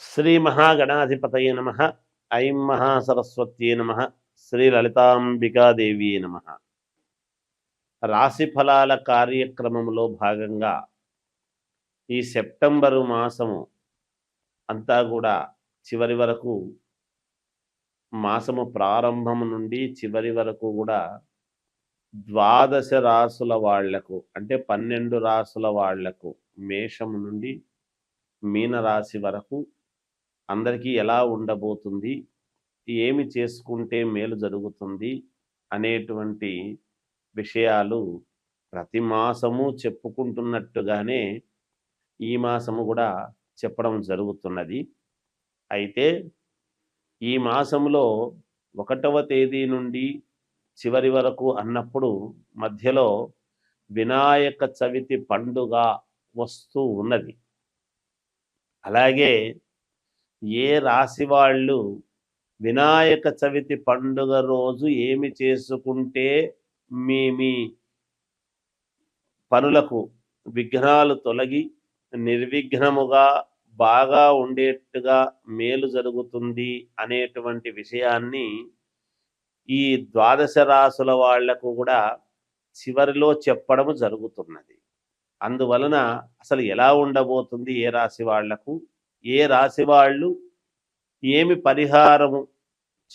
శ్రీ మహాగణాధిపతయ నమ. ఐం మహాసరస్వత్యే నమ. శ్రీ లలితాంబికాదేవి నమ. రాశి ఫలాల కార్యక్రమంలో భాగంగా ఈ సెప్టెంబరు మాసము అంతా కూడా చివరి వరకు మాసము ప్రారంభం నుండి చివరి వరకు కూడా ద్వాదశ రాసుల వాళ్ళకు అంటే పన్నెండు రాసుల వాళ్ళకు మేషం నుండి మీనరాశి వరకు అందరికీ ఎలా ఉండబోతుంది? ఏమి చేసుకుంటే మేలు జరుగుతుంది? అనేటువంటి విషయాలు ప్రతి మాసము చెప్పుకుంటున్నట్టుగానే ఈ మాసము కూడా చెప్పడం జరుగుతున్నది. అయితే ఈ మాసంలో ఒకటవ తేదీ నుండి చివరి వరకు అన్నప్పుడు మధ్యలో వినాయక చవితి పండుగ వస్తూ ఉన్నది. అలాగే ఏ రాశి వాళ్ళు వినాయక చవితి పండుగ రోజు ఏమి చేసుకుంటే మీ మీ పనులకు విఘ్నాలు తొలగి నిర్విఘ్నముగా బాగా ఉండేట్టుగా మేలు జరుగుతుంది అనేటువంటి విషయాన్ని ఈ ద్వాదశ రాసుల వాళ్ళకు కూడా చివరిలో చెప్పడం జరుగుతున్నది. అందువలన అసలు ఎలా ఉండబోతుంది ఏ రాశి వాళ్ళకు? ఏ రాశి వాళ్ళు ఏమి పరిహారము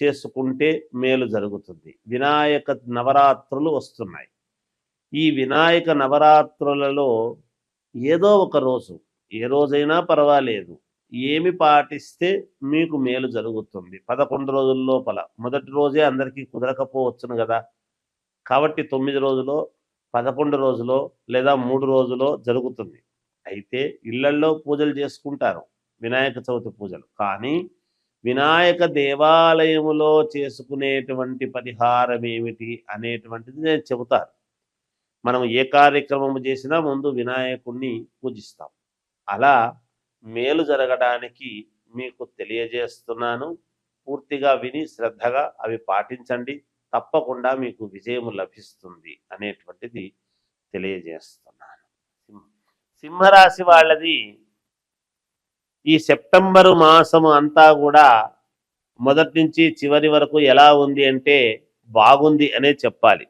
చేసుకుంటే మేలు జరుగుతుంది? వినాయక నవరాత్రులు వస్తున్నాయి. ఈ వినాయక నవరాత్రులలో ఏదో ఒక రోజు ఏ రోజైనా పర్వాలేదు ఏమి పాటిస్తే మీకు మేలు జరుగుతుంది. పదకొండు రోజుల లోపల మొదటి రోజే అందరికీ కుదరకపోవచ్చును కదా. కాబట్టి తొమ్మిది రోజులో పదకొండు రోజులో లేదా మూడు రోజులో జరుగుతుంది. అయితే ఇళ్ళల్లో పూజలు చేసుకుంటారు. వినాయక చవితి పూజలు. కానీ వినాయక దేవాలయములో చేసుకునేటువంటి పరిహారం ఏమిటి అనేటువంటిది నేను చెబుతాను. మనం ఏ కార్యక్రమం చేసినా ముందు వినాయకుణ్ణి పూజిస్తాం. అలా మేలు జరగడానికి మీకు తెలియజేస్తున్నాను. పూర్తిగా విని శ్రద్ధగా అవి పాటించండి. తప్పకుండా మీకు విజయం లభిస్తుంది అనేటువంటిది తెలియజేస్తున్నాను. సింహరాశి వాళ్ళది ఈ సెప్టెంబరు మాసము అంతా కూడా మొదటి నుంచి చివరి వరకు ఎలా ఉంది అంటే బాగుంది అనే చెప్పాలి.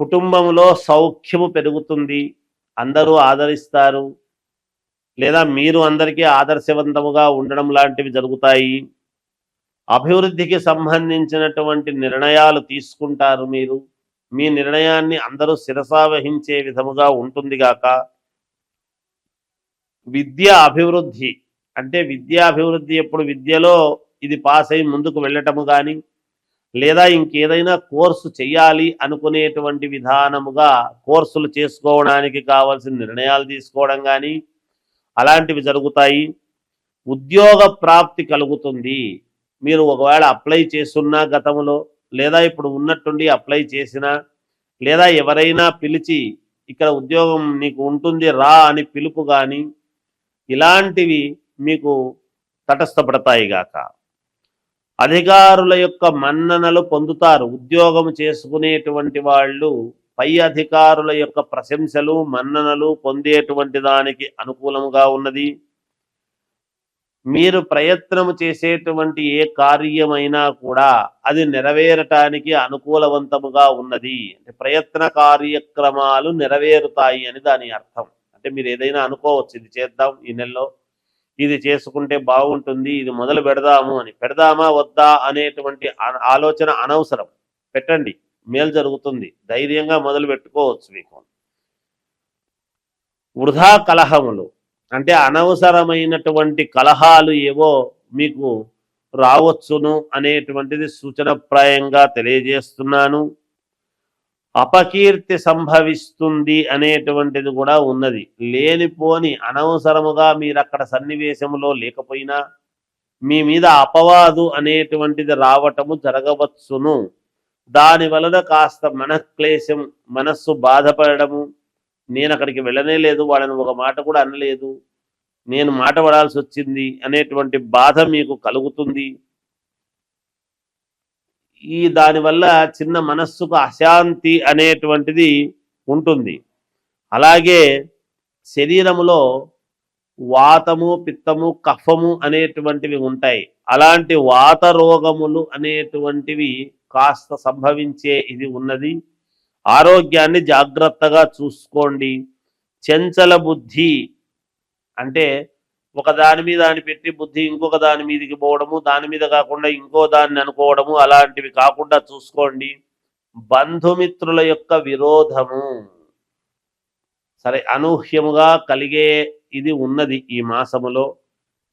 కుటుంబంలో సౌఖ్యము పెరుగుతుంది అందరూ ఆదరిస్తారు లేదా మీరు అందరికీ ఆదర్శవంతముగా ఉండడం లాంటివి జరుగుతాయి. అభివృద్ధికి సంబంధించినటువంటి నిర్ణయాలు తీసుకుంటారు మీరు. మీ నిర్ణయాన్ని అందరూ శిరసావహించే విధముగా ఉంటుంది గాక. విద్య అభివృద్ధి. అంటే విద్యా అభివృద్ధి ఎప్పుడు విద్యలో ఇది పాస్ అయి ముందుకు వెళ్ళటము కానీ లేదా ఇంకేదైనా కోర్సు చేయాలి అనుకునేటువంటి విధానముగా కోర్సులు చేసుకోవడానికి కావలసిన నిర్ణయాలు తీసుకోవడం కానీ అలాంటివి జరుగుతాయి. ఉద్యోగ ప్రాప్తి కలుగుతుంది. మీరు ఒకవేళ అప్లై చేస్తున్నా గతంలో లేదా ఇప్పుడు ఉన్నట్టుండి అప్లై చేసినా లేదా ఎవరైనా పిలిచి ఇక్కడ ఉద్యోగం నీకు ఉంటుంది రా అని పిలుపు కానీ ఇలాంటివి మీకు తటస్థపడతాయి గాక. అధికారుల యొక్క మన్ననలు పొందుతారు. ఉద్యోగం చేసుకునేటువంటి వాళ్ళు పై అధికారుల యొక్క ప్రశంసలు మన్ననలు పొందేటువంటి దానికి అనుకూలముగా ఉన్నది. మీరు ప్రయత్నము చేసేటువంటి ఏ కార్యమైనా కూడా అది నెరవేరటానికి అనుకూలవంతముగా ఉన్నది. అంటే ప్రయత్న కార్యక్రమాలు నెరవేరుతాయి అని దాని అర్థం. అంటే మీరు ఏదైనా అనుకోవచ్చు ఇది చేద్దాం ఈ నెలలో ఇది చేసుకుంటే బాగుంటుంది ఇది మొదలు పెడదాము అని. పెడదామా వద్దా అనేటువంటి ఆలోచన అనవసరం. పెట్టండి మేలు జరుగుతుంది. ధైర్యంగా మొదలు పెట్టుకోవచ్చు మీకు. వృధా కలహములు అంటే అనవసరమైనటువంటి కలహాలు ఏవో మీకు రావచ్చును అనేటువంటిది సూచనప్రాయంగా తెలియజేస్తున్నాను. అపకీర్తి సంభవిస్తుంది అనేటువంటిది కూడా ఉన్నది. లేనిపోని అనవసరముగా మీరు అక్కడ సన్నివేశంలో లేకపోయినా మీ మీద అపవాదు అనేటువంటిది రావటము జరగవచ్చును. దాని వలన కాస్త మనక్లేశం మనస్సు బాధపడము నేను అక్కడికి వెళ్ళనే లేదు వాళ్ళని ఒక మాట కూడా అనలేదు. నేను మాట పడాల్సి వచ్చింది అనేటువంటి బాధ మీకు కలుగుతుంది. ఈ దానివల్ల చిన్న మనస్సుకు అశాంతి అనేటువంటిది ఉంటుంది. అలాగే శరీరములో వాతము పిత్తము కఫము అనేటువంటివి ఉంటాయి. అలాంటి వాత రోగములు అనేటువంటివి కాస్త సంభవించే ఇది ఉన్నది. ఆరోగ్యాన్ని జాగ్రత్తగా చూసుకోండి. చెంచల బుద్ధి అంటే ఒక దాని మీద అని పెట్టి బుద్ధి ఇంకొక దాని మీదకి పోవడము దాని మీద కాకుండా ఇంకో దాన్ని అనుకోవడము అలాంటివి కాకుండా చూసుకోండి. బంధుమిత్రుల యొక్క విరోధము. సరే అనూహ్యముగా కలిగే ఇది ఉన్నది ఈ మాసములో.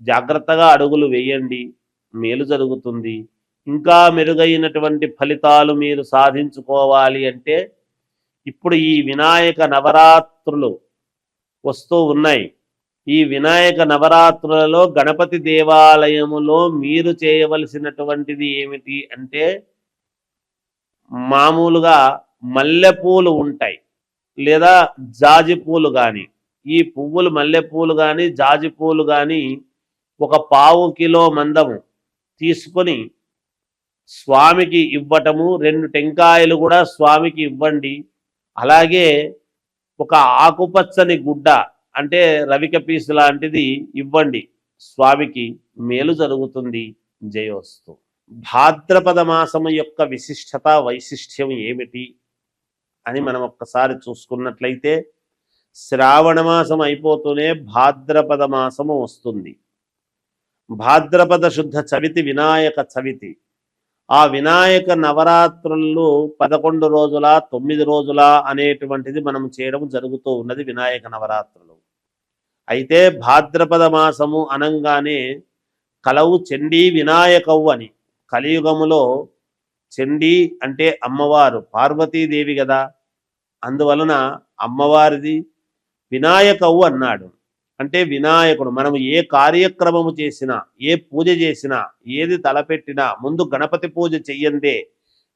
జాగ్రత్తగా అడుగులు వేయండి. మేలు జరుగుతుంది. ఇంకా మెరుగైనటువంటి ఫలితాలు మీరు సాధించుకోవాలి అంటే ఇప్పుడు ఈ వినాయక నవరాత్రులు వస్తూ ఉన్నాయి. ఈ వినాయక నవరాత్రులలో గణపతి దేవాలయములో మీరు చేయవలసినటువంటిది ఏమిటి అంటే మామూలుగా మల్లెపూలు ఉంటాయి లేదా జాజి పూలు కానీ ఈ పువ్వులు మల్లెపూలు కానీ జాజి పూలు కానీ ఒక పావు కిలో మందము తీసుకొని స్వామికి ఇవ్వటము రెండు టెంకాయలు కూడా స్వామికి ఇవ్వండి. అలాగే ఒక ఆకుపచ్చని గుడ్డ అంటే రవిక పీసు లాంటిది ఇవ్వండి. స్వామికి మేలు జరుగుతుంది. జయోస్తు. భాద్రపద మాసము యొక్క విశిష్టత వైశిష్ట్యం ఏమిటి అని మనం ఒక్కసారి చూసుకున్నట్లయితే శ్రావణ మాసం అయిపోతూనే భాద్రపద మాసము వస్తుంది. భాద్రపద శుద్ధ చవితి వినాయక చవితి. ఆ వినాయక నవరాత్రులు పదకొండు రోజుల తొమ్మిది రోజుల అనేటువంటిది మనం చేయడం జరుగుతూ ఉన్నది వినాయక నవరాత్రులు. అయితే భాద్రపద మాసము అనంగానే కలవు చండీ వినాయకవు అని కలియుగములో చండీ అంటే అమ్మవారు పార్వతీదేవి కదా అందువలన అమ్మవారిది వినాయకవు అన్నాడు. అంటే వినాయకుడు మనం ఏ కార్యక్రమము చేసినా ఏ పూజ చేసినా ఏది తలపెట్టినా ముందు గణపతి పూజ చెయ్యందే.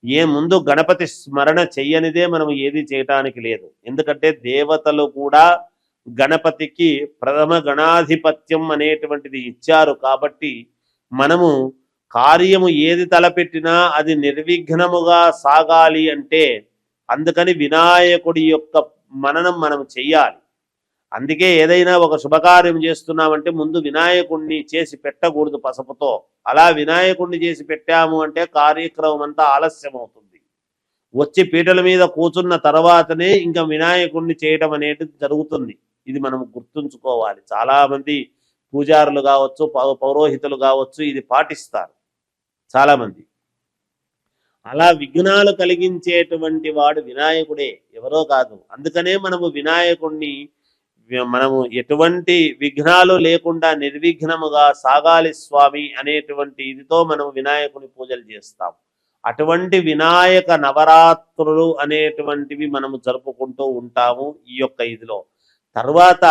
ఏ ముందు గణపతి స్మరణ చెయ్యనిదే మనం ఏది చేయటానికి లేదు. ఎందుకంటే దేవతలు కూడా గణపతికి ప్రథమ గణాధిపత్యం అనేటువంటిది ఇచ్చారు కాబట్టి మనము కార్యము ఏది తలపెట్టినా అది నిర్విఘ్నముగా సాగాలి అంటే అందుకని వినాయకుడి యొక్క మననం మనం చెయ్యాలి. అందుకే ఏదైనా ఒక శుభకార్యం చేస్తున్నామంటే ముందు వినాయకుడిని చేసి పెట్టకూడదు పసుపుతో. అలా వినాయకుడిని చేసి పెట్టాము అంటే కార్యక్రమం అంతా ఆలస్యం అవుతుంది వచ్చి పీటల మీద కూర్చున్న తర్వాతనే ఇంకా వినాయకుడిని చేయడం అనేది జరుగుతుంది. ఇది మనం గుర్తుంచుకోవాలి. చాలా మంది పూజారులు కావచ్చు పౌ- పౌరోహితులు కావచ్చు ఇది పాటిస్తారు. చాలా మంది. అలా విఘ్నాలు కలిగించేటువంటి వాడు వినాయకుడే ఎవరో కాదు. అందుకనే మనము వినాయకుడిని మనము ఎటువంటి విఘ్నాలు లేకుండా నిర్విఘ్నముగా సాగాలి స్వామి అనేటువంటి ఇదితో మనం వినాయకుని పూజలు చేస్తాం. అటువంటి వినాయక నవరాత్రులు అనేటువంటివి మనము జరుపుకుంటూ ఉంటాము ఈ యొక్క ఇదిలో. తర్వాత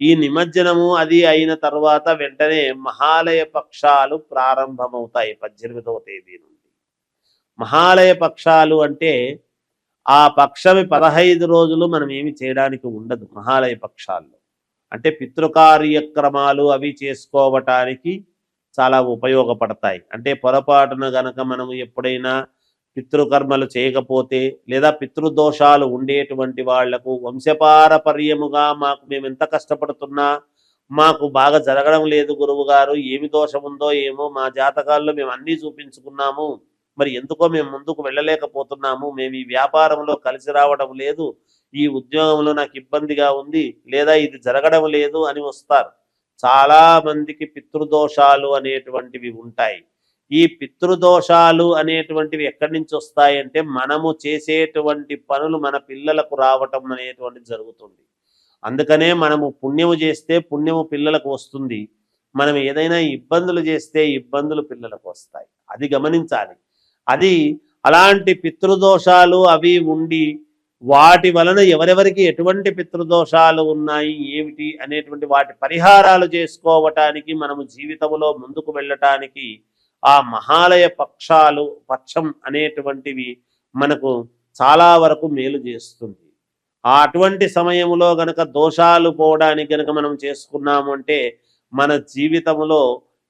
ఈ నిమజ్జనము అది అయిన తర్వాత వెంటనే మహాలయ పక్షాలు ప్రారంభమవుతాయి పద్దెనిమిదవ తేదీ నుండి. మహాలయ పక్షాలు అంటే ఆ పక్షమి పదహైదు రోజులు మనం ఏమి చేయడానికి ఉండదు మహాలయ పక్షాల్లో. అంటే పితృకార్యక్రమాలు అవి చేసుకోవటానికి చాలా ఉపయోగపడతాయి. అంటే పొరపాటున గనక మనం ఎప్పుడైనా పితృకర్మలు చేయకపోతే లేదా పితృదోషాలు ఉండేటువంటి వాళ్ళకు వంశపారపర్యముగా మాకు మేము ఎంత కష్టపడుతున్నా మాకు బాగా జరగడం లేదు గురువు గారు ఏమి దోషం ఉందో ఏమో మా జాతకాల్లో మేము అన్నీ చూపించుకున్నాము. మరి ఎందుకో మేము ముందుకు వెళ్ళలేకపోతున్నాము. మేము ఈ వ్యాపారంలో కలిసి రావడం లేదు. ఈ ఉద్యోగంలో నాకు ఇబ్బందిగా ఉంది లేదా ఇది జరగడం లేదు అని వస్తారు. చాలా మందికి పితృదోషాలు అనేటువంటివి ఉంటాయి. ఈ పితృదోషాలు అనేటువంటివి ఎక్కడి నుంచి వస్తాయంటే మనము చేసేటువంటి పనులు మన పిల్లలకు రావటం అనేటువంటిది జరుగుతుంది. అందుకనే మనము పుణ్యము చేస్తే పుణ్యము పిల్లలకు వస్తుంది. మనం ఏదైనా ఇబ్బందులు చేస్తే ఇబ్బందులు పిల్లలకు వస్తాయి. అది గమనించాలి. అది అలాంటి పితృదోషాలు అవి ఉండి వాటి వలన ఎవరెవరికి ఎటువంటి పితృదోషాలు ఉన్నాయి ఏమిటి అనేటువంటి వాటి పరిహారాలు చేసుకోవటానికి మనము జీవితంలో ముందుకు వెళ్ళటానికి ఆ మహాలయ పక్షాలు పక్షం అనేటువంటివి మనకు చాలా వరకు మేలు చేస్తుంది. ఆ అటువంటి సమయంలో గనక దోషాలు పోవడానికి గనక మనం చేసుకున్నాము అంటే మన జీవితంలో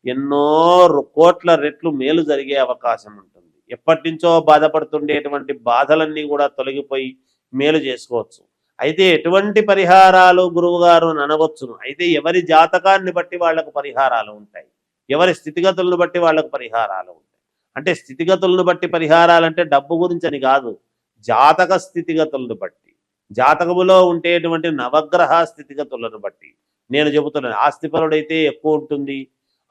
ఎన్నో కోట్ల రెట్లు మేలు జరిగే అవకాశం ఉంటుంది. ఎప్పటి నుంచో బాధపడుతుండేటువంటి బాధలన్నీ కూడా తొలగిపోయి మేలు చేసుకోవచ్చు. అయితే ఎటువంటి పరిహారాలు గురువుగారు అని అనవచ్చును. అయితే ఎవరి జాతకాన్ని బట్టి వాళ్ళకు పరిహారాలు ఉంటాయి? ఎవరి స్థితిగతులను బట్టి వాళ్ళకు పరిహారాలు ఉంటాయి. అంటే స్థితిగతులను బట్టి పరిహారాలు అంటే డబ్బు గురించి అని కాదు. జాతక స్థితిగతులను బట్టి. జాతకములో ఉండేటువంటి నవగ్రహ స్థితిగతులను బట్టి. నేను చెబుతున్నాను ఆస్తిపరుడైతే ఎక్కువ ఉంటుంది.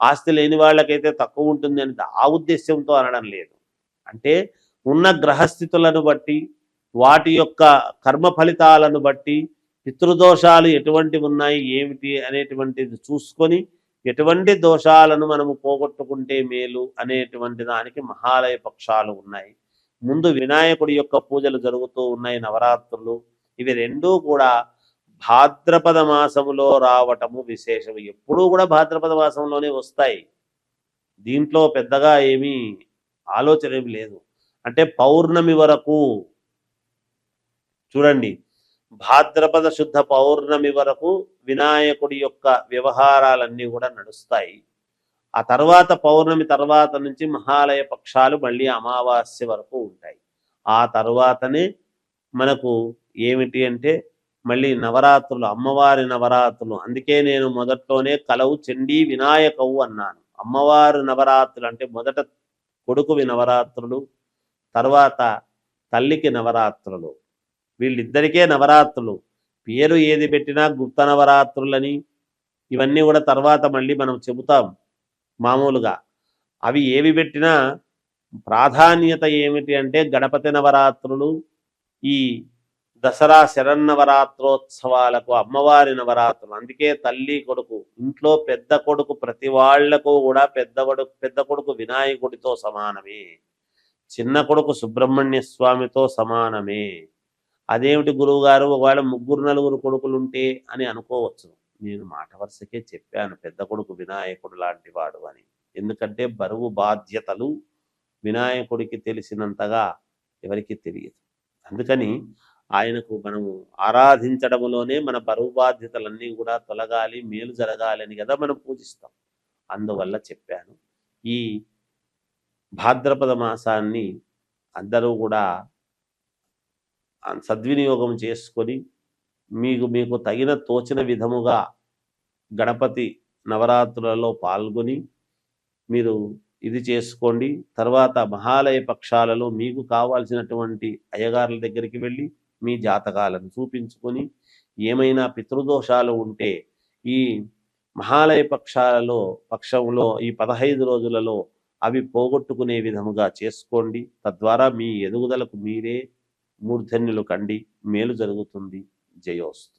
ఆస్తి లేని వాళ్ళకైతే తక్కువ ఉంటుంది అని ఆ ఉద్దేశంతో అనడం లేదు. అంటే ఉన్న గ్రహస్థితులను బట్టి వాటి యొక్క కర్మ ఫలితాలను బట్టి పితృదోషాలు ఎటువంటి ఉన్నాయి ఏమిటి అనేటువంటిది చూసుకొని ఎటువంటి దోషాలను మనము పోగొట్టుకుంటే మేలు అనేటువంటి దానికి మహాలయ పక్షాలు ఉన్నాయి. ముందు వినాయకుడి యొక్క పూజలు జరుగుతూ ఉన్నాయి నవరాత్రులు. ఇవి రెండూ కూడా భాద్రపద మాసములో రావటము విశేషం. ఎప్పుడూ కూడా భాద్రపద మాసంలోనే వస్తాయి. దీంట్లో పెద్దగా ఏమీ ఆలోచన ఏమి లేదు. అంటే పౌర్ణమి వరకు చూడండి భాద్రపద శుద్ధ పౌర్ణమి వరకు వినాయకుడి యొక్క వ్యవహారాలన్నీ కూడా నడుస్తాయి. ఆ తర్వాత పౌర్ణమి తర్వాత నుంచి మహాలయ పక్షాలు మళ్ళీ అమావాస్య వరకు ఉంటాయి. ఆ తర్వాతనే మనకు ఏమిటి అంటే మళ్ళీ నవరాత్రులు అమ్మవారి నవరాత్రులు. అందుకే నేను మొదట్లోనే కలవు చండీ వినాయకవు అన్నాను. అమ్మవారి నవరాత్రులు అంటే మొదట కొడుకువి నవరాత్రులు తర్వాత తల్లికి నవరాత్రులు. వీళ్ళిద్దరికే నవరాత్రులు. పేరు ఏది పెట్టినా గుప్త నవరాత్రులని ఇవన్నీ కూడా తర్వాత మళ్ళీ మనం చెబుతాం మామూలుగా. అవి ఏవి పెట్టినా ప్రాధాన్యత ఏమిటి అంటే గణపతి నవరాత్రులు ఈ దసరా శరన్నవరాత్రోత్సవాలకు అమ్మవారి నవరాత్రులు. అందుకే తల్లి కొడుకు ఇంట్లో పెద్ద కొడుకు ప్రతి వాళ్ళకు కూడా పెద్ద కొడుకు పెద్ద కొడుకు వినాయకుడితో సమానమే. చిన్న కొడుకు సుబ్రహ్మణ్య స్వామితో సమానమే. అదేమిటి గురువు గారు ఒకవేళ ముగ్గురు నలుగురు కొడుకులు ఉంటే అని అనుకోవచ్చు. నేను మాట వరుసకే చెప్పాను పెద్ద కొడుకు వినాయకుడు లాంటి వాడు అని. ఎందుకంటే బరువు బాధ్యతలు వినాయకుడికి తెలిసినంతగా ఎవరికి తెలియదు. అందుకని ఆయనకు మనము ఆరాధించడములోనే మన బరువు బాధ్యతలన్నీ కూడా తొలగాలి మేలు జరగాలి అని కదా మనం పూజిస్తాం. అందువల్ల చెప్పాను. ఈ భాద్రపద మాసాన్ని అందరూ కూడా సద్వినియోగం చేసుకొని మీకు మీకు తగిన తోచిన విధముగా గణపతి నవరాత్రులలో పాల్గొని మీరు ఇది చేసుకోండి. తర్వాత మహాలయ పక్షాలలో మీకు కావాల్సినటువంటి అయ్యగారుల దగ్గరికి వెళ్ళి మీ జాతకాలను చూపించుకొని ఏమైనా పితృదోషాలు ఉంటే ఈ మహాలయ పక్షాలలో పక్షంలో ఈ పదహైదు రోజులలో అవి పోగొట్టుకునే విధముగా చేసుకోండి. తద్వారా మీ ఎదుగుదలకు మీరే మూర్ధన్యులు కండి మేలు జరుగుతుంది. జయోస్తు.